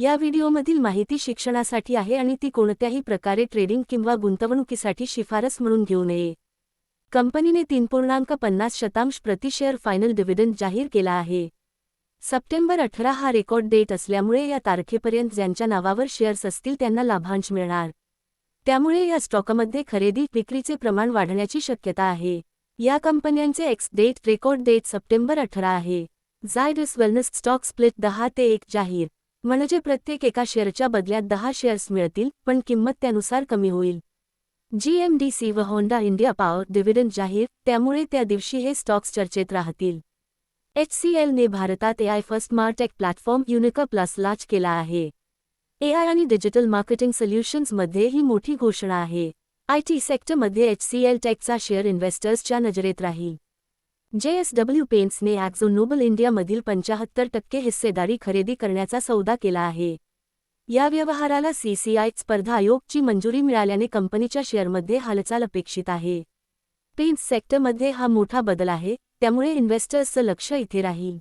या व्हिडिओमधील माहिती शिक्षणासाठी आहे आणि ती कोणत्याही प्रकारे ट्रेडिंग किंवा गुंतवणुकीसाठी शिफारस म्हणून घेऊ नये. कंपनीने तीन पूर्णांक पन्नास शतांश प्रति शेअर फायनल डिव्हिडंड जाहीर केला आहे. सप्टेंबर अठरा हा रेकॉर्ड डेट असल्यामुळे या तारखेपर्यंत ज्यांच्या नावावर शेअर्स असतील त्यांना लाभांश मिळणार. त्यामुळे या स्टॉकमध्ये खरेदी विक्रीचे प्रमाण वाढण्याची शक्यता आहे. या कंपन्यांचे ex date record date September अठरा आहे. जायडस वेलनेस स्टॉक स्प्लिट दहा ते एक जाहीर म्हणजे प्रत्येक एका शेअरच्या बदल्यात दहा शेअर्स मिळतील पण किंमत त्यानुसार कमी होईल. जीएमडीसी व होंडा इंडिया पॉवर डिव्हिडंड जाहीर त्यामुळे त्या दिवशी हे स्टॉक्स चर्चेत राहतील. एचसीएलने भारतात AI first martech platform Unica plus launch केला आहे. एआय आणि डिजिटल मार्केटिंग सोल्युशन्समध्ये ही मोठी घोषणा आहे. आयटी सेक्टरमध्ये एचसीएल टेकचा शेअर इन्व्हेस्टर्सच्या नजरेत राहील. जेएसडब्ल्यू पेंट्सने ॲक्झो नोबल इंडियामधील पंचाहत्तर टक्के हिस्सेदारी खरेदी करण्याचा सौदा केला आहे. या व्यवहाराला सीसीआय स्पर्धा आयोगची मंजुरी मिळाल्याने कंपनीच्या शेअरमध्ये हालचाल अपेक्षित आहे. पेंट्स सेक्टरमध्ये हा मोठा बदल आहे त्यामुळे इन्व्हेस्टर्सचं लक्ष इथे राहील.